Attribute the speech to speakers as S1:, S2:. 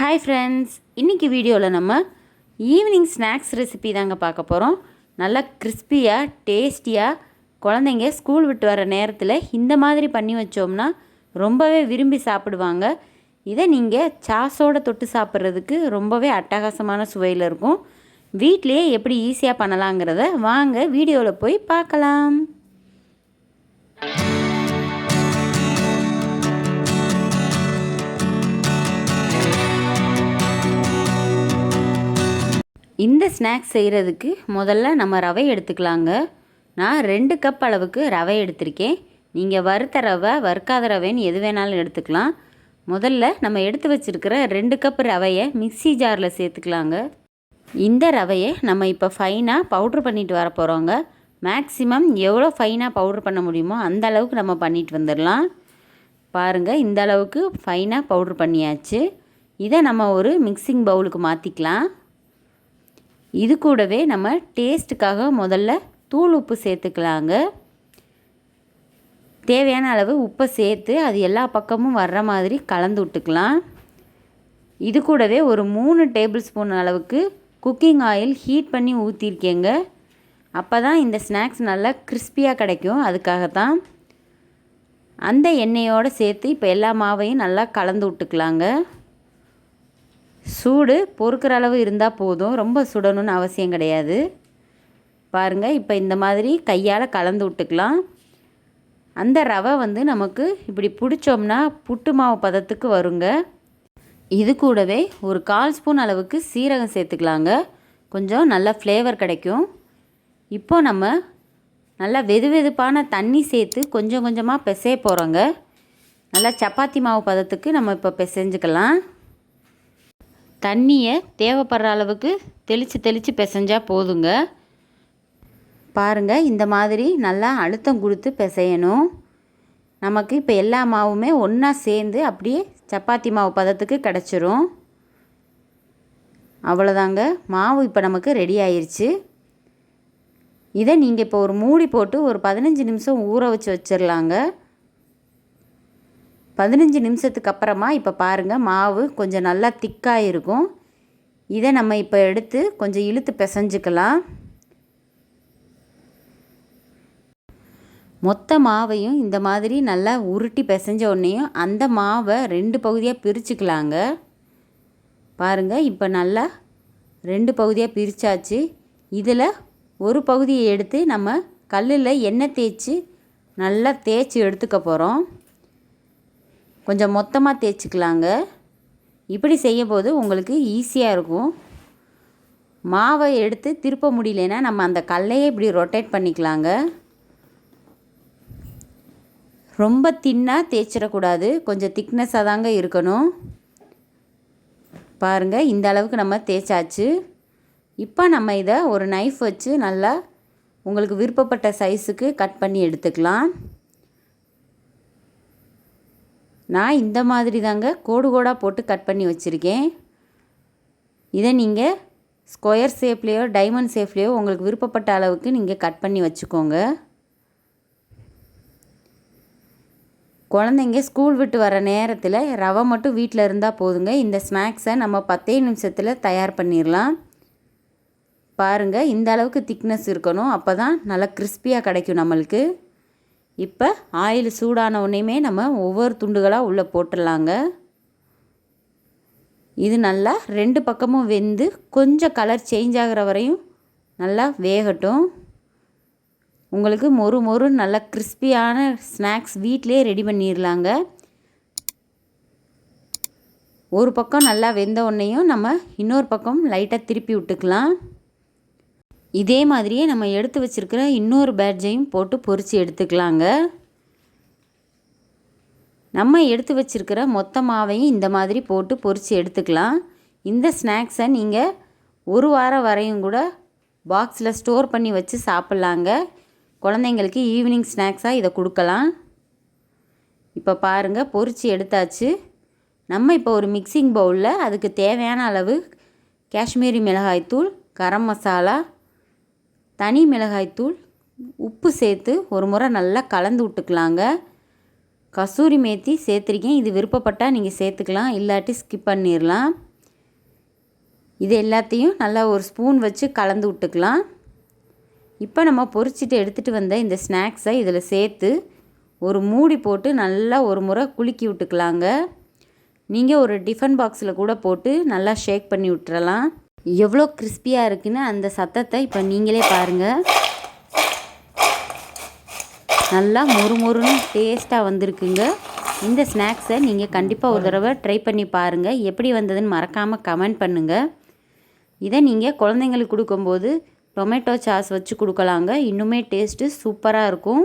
S1: Hi friends இன்றைக்கி வீடியோவில் நம்ம ஈவினிங் ஸ்நாக்ஸ் ரெசிபி தாங்க பார்க்க போகிறோம் நல்லா கிறிஸ்பியாக டேஸ்டியாக குழந்தைங்க ஸ்கூல் விட்டு வர நேரத்தில் இந்த மாதிரி பண்ணி வச்சோம்னா ரொம்பவே விரும்பி சாப்பிடுவாங்க. இதை நீங்கள் சாஸோடு தொட்டு சாப்பிட்றதுக்கு ரொம்பவே அட்டகாசமான சுவையில் இருக்கும். வீட்டிலேயே எப்படி ஈஸியாக பண்ணலாங்கிறத வாங்க வீடியோவில் போய் பார்க்கலாம். இந்த ஸ்நாக்ஸ் செய்கிறதுக்கு முதல்ல நம்ம ரவை எடுத்துக்கலாங்க. நான் ரெண்டு கப் அளவுக்கு ரவை எடுத்திருக்கேன். நீங்கள் வறுத்த ரவை வறுக்காத ரவைன்னு எது வேணாலும் எடுத்துக்கலாம். முதல்ல நம்ம எடுத்து வச்சுருக்கிற ரெண்டு கப் ரவையை மிக்ஸி ஜாரில் சேர்த்துக்கலாங்க. இந்த ரவையை நம்ம இப்போ ஃபைனாக பவுட்ரு பண்ணிட்டு வர போகிறோங்க மேக்ஸிமம் எவ்வளோ ஃபைனாக பவுட்ரு பண்ண முடியுமோ அந்த அளவுக்கு நம்ம பண்ணிட்டு வந்துடலாம். பாருங்கள் இந்த அளவுக்கு ஃபைனாக பவுட்ரு பண்ணியாச்சு. இதை நம்ம ஒரு மிக்சிங் பவுலுக்கு மாற்றிக்கலாம் இது கூடவே நம்ம டேஸ்ட்டுக்காக முதல்ல தூள் உப்பு சேர்த்துக்கலாங்க. தேவையான அளவு உப்பை சேர்த்து அது எல்லா பக்கமும் வர்ற மாதிரி கலந்து விட்டுக்கலாம். இது கூடவே ஒரு மூணு டேபிள் ஸ்பூன் அளவுக்கு குக்கிங் ஆயில் ஹீட் பண்ணி ஊற்றிருக்கேங்க அப்போ தான் இந்த ஸ்நாக்ஸ் நல்லா கிறிஸ்பியாக கிடைக்கும். அதுக்காக தான் அந்த எண்ணெயோடு சேர்த்து இப்போ எல்லா மாவையும் நல்லா கலந்து விட்டுக்கலாங்க. சூடு பொறுக்கிற அளவு இருந்தால் போதும். ரொம்ப சுடணும்னு அவசியம் கிடையாது. பாருங்கள் இப்போ இந்த மாதிரி கையால் கலந்து விட்டுக்கலாம். அந்த ரவை வந்து நமக்கு இப்படி பிடிச்சோம்னா புட்டு மாவு பதத்துக்கு வருங்க. இது கூடவே ஒரு கால் ஸ்பூன் அளவுக்கு சீரகம் சேர்த்துக்கலாங்க. கொஞ்சம் நல்ல ஃப்ளேவர் கிடைக்கும். இப்போ நம்ம நல்லா வெது வெதுப்பான தண்ணி சேர்த்து கொஞ்சம் கொஞ்சமாக பிசைய போகிறோங்க நல்லா சப்பாத்தி மாவு பதத்துக்கு நம்ம இப்போ பிசைஞ்சுக்கலாம். தண்ணியை தேவைப்படுற அளவுக்கு தெளித்து தெளித்து பிசைஞ்சால் போதுங்க. பாருங்கள் இந்த மாதிரி நல்லா அழுத்தம் கொடுத்து பிசையணும். நமக்கு இப்போ எல்லா மாவுமே ஒன்றா சேர்ந்து அப்படியே சப்பாத்தி மாவு பதத்துக்கு கிடச்சிரும். அவ்வளோதாங்க மாவு இப்போ நமக்கு ரெடி ஆயிடுச்சு இதை நீங்கள் இப்போ ஒரு மூடி போட்டு ஒரு பதினஞ்சு நிமிஷம் ஊற வச்சு வச்சிடலாங்க பதினஞ்சு நிமிஷத்துக்கு அப்புறமா இப்போ பாருங்கள் மாவு கொஞ்சம் நல்லா திக்காக இருக்கும் இதை நம்ம இப்போ எடுத்து கொஞ்சம் இழுத்து பிசைஞ்சுக்கலாம். மொத்த மாவையும் இந்த மாதிரி நல்லா உருட்டி பிசைஞ்ச உடனேயும் அந்த மாவை ரெண்டு பகுதியாக பிரிச்சுக்கலாங்க. பாருங்கள் இப்போ நல்லா ரெண்டு பகுதியாக பிரித்தாச்சு இதில் ஒரு பகுதியை எடுத்து நம்ம கல்லில் எண்ணெய் தேய்ச்சி நல்லா தேய்ச்சி எடுத்துக்க போகிறோம் கொஞ்சம் மொத்தமாக தேய்ச்சிக்கலாங்க. இப்படி செய்யும்போது உங்களுக்கு ஈஸியாக இருக்கும். மாவை எடுத்து திருப்ப முடியலன்னா நம்ம அந்த கல்லையே இப்படி ரொட்டேட் பண்ணிக்கலாங்க. ரொம்ப தின்னாக தேய்ச்சிடக்கூடாது. கொஞ்சம் திக்னஸாக தாங்க இருக்கணும். பாருங்கள் இந்த அளவுக்கு நம்ம தேய்ச்சாச்சு. இப்போ நம்ம இதை ஒரு நைஃப் வச்சு நல்லா உங்களுக்கு விருப்பப்பட்ட சைஸுக்கு கட் பண்ணி எடுத்துக்கலாம். நான் இந்த மாதிரி தாங்க கோடு கோடாக போட்டு கட் பண்ணி வச்சுருக்கேன். இதை நீங்கள் ஸ்கொயர் ஷேப்லேயோ டைமண்ட் ஷேப்லேயோ உங்களுக்கு விருப்பப்பட்ட அளவுக்கு நீங்கள் கட் பண்ணி வச்சுக்கோங்க. குழந்தைங்க ஸ்கூல் விட்டு வர நேரத்தில் ரவை மட்டும் வீட்டில் இருந்தால் போதுங்க. இந்த ஸ்நாக்ஸை நம்ம பத்தே நிமிஷத்தில் தயார் பண்ணிடலாம் பாருங்கள் இந்த அளவுக்கு திக்னஸ் இருக்கணும். அப்போ தான் நல்லா கிறிஸ்பியாக கிடைக்கும் நம்மளுக்கு. இப்போ ஆயில் சூடான உடனேயுமே நம்ம ஒவ்வொரு துண்டுகளாக உள்ளே போட்டுடலாங்க. இது நல்லா ரெண்டு பக்கமும் வெந்து கொஞ்சம் கலர் சேஞ்ச் ஆகிற வரையும் நல்லா வேகட்டும். உங்களுக்கு மொறு மொறு நல்லா கிறிஸ்பியான ஸ்நாக்ஸ் வீட்டிலே ரெடி பண்ணிடலாங்க ஒரு பக்கம் நல்லா வெந்த உடனேயும் நம்ம இன்னொரு பக்கம் லைட்டாக திருப்பி விட்டுக்கலாம். இதே மாதிரியே நம்ம எடுத்து வச்சுருக்கிற இன்னொரு பேட்ஜையும் போட்டு பொறிச்சு எடுத்துக்கலாங்க. நம்ம எடுத்து வச்சுருக்கிற மொத்த மாவையும் இந்த மாதிரி போட்டு பொறிச்சு எடுத்துக்கலாம். இந்த ஸ்நாக்ஸை நீங்கள் ஒரு வாரம் வரையும் கூட பாக்ஸில் ஸ்டோர் பண்ணி வச்சு சாப்பிட்லாங்க. குழந்தைங்களுக்கு ஈவினிங் ஸ்நாக்ஸாக இதை கொடுக்கலாம். இப்போ பாருங்கள் பொறிச்சு எடுத்தாச்சு. நம்ம இப்போ ஒரு மிக்சிங் பவுலில் அதுக்கு தேவையான அளவு காஷ்மீரி மிளகாய்த்தூள் கரம் மசாலா தனி மிளகாய்த்தூள் உப்பு சேர்த்து ஒரு முறை நல்லா கலந்து விட்டுக்கலாங்க. கசூரி மேத்தி சேர்த்துருக்கேன். இது விருப்பப்பட்டால் நீங்கள் சேர்த்துக்கலாம். இல்லாட்டி ஸ்கிப் பண்ணிடலாம் இது எல்லாத்தையும் நல்லா ஒரு ஸ்பூன் வச்சு கலந்து விட்டுக்கலாம். இப்போ நம்ம பொரிச்சிட்டு எடுத்துகிட்டு வந்த இந்த ஸ்நாக்ஸை இதில் சேர்த்து ஒரு மூடி போட்டு நல்லா ஒரு முறை குலுக்கி விட்டுக்கலாங்க. நீங்கள் ஒரு டிஃபன் பாக்ஸில் கூட போட்டு நல்லா ஷேக் பண்ணி விட்டுறலாம். எவ்வளோ கிறிஸ்பியாக இருக்குன்னு அந்த சத்தத்தை இப்போ நீங்களே பாருங்கள் நல்லா மொறு மொறுன்னு டேஸ்ட்டாக வந்திருக்குங்க. இந்த ஸ்நாக்ஸை நீங்கள் கண்டிப்பாக ஒரு தடவை ட்ரை பண்ணி பாருங்கள் எப்படி வந்ததுன்னு மறக்காமல் கமெண்ட் பண்ணுங்கள் இதை நீங்கள் குழந்தைங்களுக்கு கொடுக்கும்போது டொமேட்டோ சாஸ் வச்சு கொடுக்கலாங்க. இன்னுமே டேஸ்ட்டு சூப்பராக இருக்கும்.